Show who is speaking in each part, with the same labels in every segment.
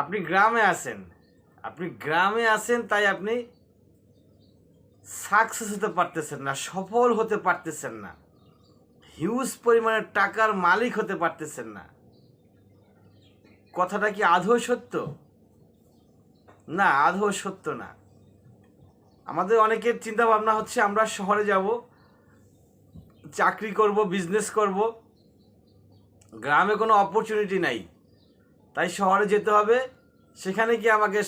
Speaker 1: আপনি গ্রামে আছেন। আপনি গ্রামে আছেন, তাই আপনি সাকসেস হতে পারতেছেন না, সফল হতে পারতেছেন না। হিউজ পরিমাণের টাকার মালিক হতে পারতেছেন না। কথাটা কি আধো সত্য? না আধো সত্য না। আমাদের অনেকের চিন্তা ভাবনা হচ্ছে, আমরা শহরে যাব, চাকরি করব বিজনেস করব। গ্রামে কোনো অপরচুনিটি নাই। তাই শহরে যেতে হবে, সেখানে গিয়ে আমাকে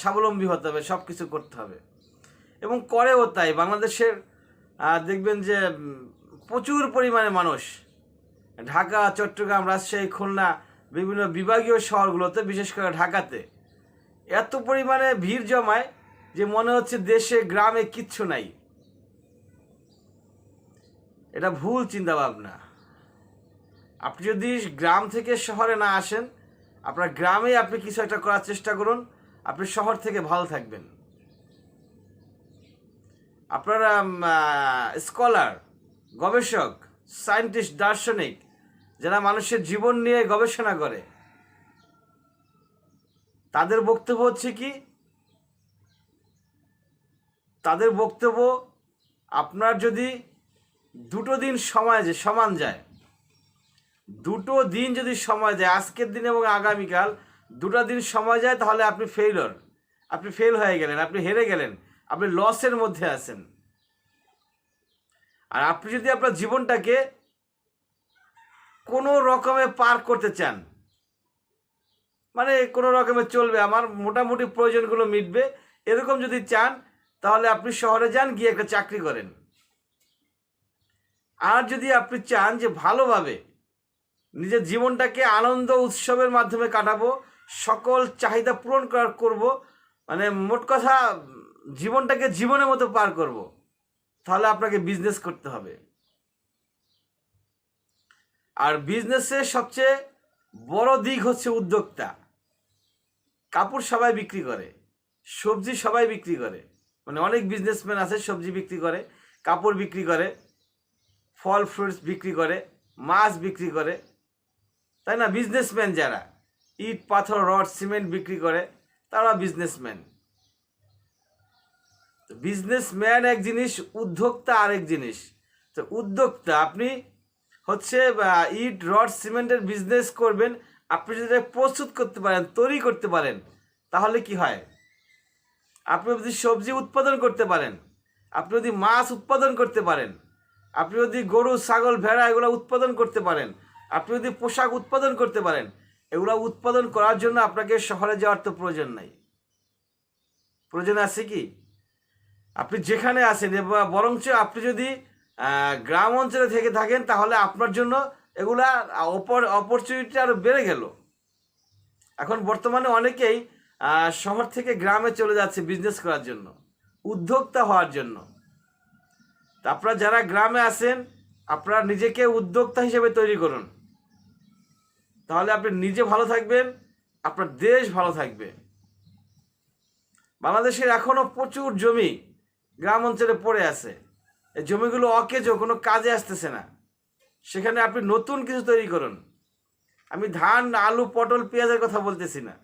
Speaker 1: স্বাবলম্বী হতে হবে সব কিছু করতে হবে। এবং করেও তাই, বাংলাদেশের দেখবেন যে প্রচুর পরিমাণে মানুষ, ঢাকা, চট্টগ্রাম, রাজশাহী, খুলনা, বিভিন্ন বিভাগীয় শহরগুলোতে, বিশেষ করে ঢাকাতে, এত পরিমাণে ভিড় জমায় যে মনে হচ্ছে দেশে, গ্রামে কিচ্ছু নাই। এটা ভুল চিন্তা ভাবনা আপনি যদি গ্রাম থেকে শহরে না আসেন আপনার গ্রামে আপনি কিছু একটা করার চেষ্টা করুন। আপনি শহর থেকে ভালো থাকবেন। আপনারা স্কলার গবেষক সায়েন্টিস্ট দার্শনিক, যারা মানুষের জীবন নিয়ে গবেষণা করে, তাদের বক্তব্য হচ্ছে কি? তাদের বক্তব্য আপনার যদি দুটো দিন সময় যে, সমান যায় দুটো দিন যদি সময় যায় আজকের দিন এবং আগামীকাল, দুটো দিন সময় যায়, তাহলে আপনি ফেইলর আপনি ফেল হয়ে গেলেন, আপনি হেরে গেলেন, আপনি লসের মধ্যে আছেন। আর আপনি যদি আপনার জীবনটাকে কোনো রকমে পার করতে চান মানে কোনো রকমে চলবে, আমার মোটামুটি প্রয়োজনগুলো মিটবে, এরকম যদি চান, তাহলে আপনি শহরে যান, গিয়ে একটা চাকরি করেন। আর যদি আপনি চান যে ভালোভাবে নিজের জীবনটাকে আনন্দ উৎসবের মাধ্যমে কাটাবো, সকল চাহিদা পূরণ করব মানে মোট কথা জীবনটাকে জীবনের মতো পার করব। তাহলে আপনাকে বিজনেস করতে হবে। আর বিজনেসের সবচেয়ে বড় দিক হচ্ছে উদ্যোক্তা। কাপড় সবাই বিক্রি করে, সবজি সবাই বিক্রি করে। মানে অনেক বিজনেসম্যান আছে, সবজি বিক্রি করে, কাপড় বিক্রি করে ফল ফ্রুটস বিক্রি করে, মাছ বিক্রি করে। তাই না? বিজনেসম্যান যারা, ইট, পাথর, রড, সিমেন্ট বিক্রি করে, তারা বিজনেসম্যান বিজনেসম্যান এক জিনিস, উদ্যোক্তা আরেক জিনিস। তো উদ্যোক্তা, আপনি হচ্ছে ইট, রড, সিমেন্টের বিজনেস করবেন, আপনি যদি প্রস্তুত করতে পারেন, তৈরি করতে পারেন, তাহলে কি হয়? আপনি যদি সবজি উৎপাদন করতে পারেন, আপনি যদি মাছ উৎপাদন করতে পারেন, আপনি যদি গরু, ছাগল, ভেড়া এগুলো উৎপাদন করতে পারেন আপনি যদি পোশাক উৎপাদন করতে পারেন, এগুলো উৎপাদন করার জন্য আপনাকে শহরে যাওয়ার তো প্রয়োজন নাই। প্রয়োজন আছে কি? আপনি যেখানে আছেন বরঞ্চ আপনি যদি গ্রাম অঞ্চলে থেকে থাকেন, তাহলে আপনার জন্য এগুলা অপর অপরচুনিটি আরও বেড়ে গেল। এখন বর্তমানে অনেকেই শহর থেকে গ্রামে চলে যাচ্ছে বিজনেস করার জন্য, উদ্যোক্তা হওয়ার জন্য। আপনারা যারা গ্রামে আছেন, আপনারা নিজেকে উদ্যোক্তা হিসেবে তৈরি করুন। তাহলে আপনি নিজে ভালো থাকবেন, আপনার দেশ ভালো থাকবে। বাংলাদেশের এখনও প্রচুর জমি গ্রাম অঞ্চলে পড়ে আছে। এই জমিগুলো অকেজো, কোনো কাজে আসতেছে না। সেখানে আপনি নতুন কিছু তৈরি করুন। আমি ধান, আলু, পটল, পেঁয়াজের কথা বলতেছি না।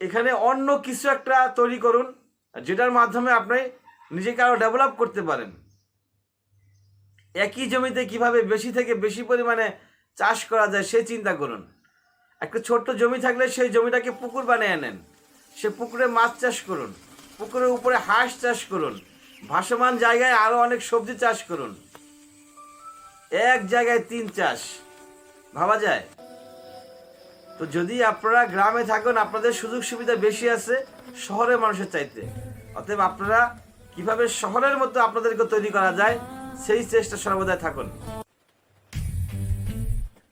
Speaker 1: এখানে অন্য কিছু একটা তৈরি করুন, যেটার মাধ্যমে আপনি নিজেকে আরও ডেভেলপ করতে পারেন। একই জমিতে কীভাবে বেশি থেকে বেশি পরিমাণে চাষ করা যায়, সে চিন্তা করুন। একটা ছোট্ট জমি থাকলে সেই জমিটাকে পুকুর বানিয়ে নেন সে পুকুরে মাছ চাষ করুন, পুকুরের উপরে হাঁস চাষ করুন, ভাসমান জায়গায় আরও অনেক সবজি চাষ করুন। এক জায়গায় তিন চাষ, ভাবা যায়? তো যদি আপনারা গ্রামে থাকুন, আপনাদের সুযোগ সুবিধা বেশি আছে শহরের মানুষের চাইতে। অতএব আপনারা কীভাবে শহরের মতো আপনাদেরকে তৈরি করা যায়, সেই চেষ্টা সর্বদাই থাকুন।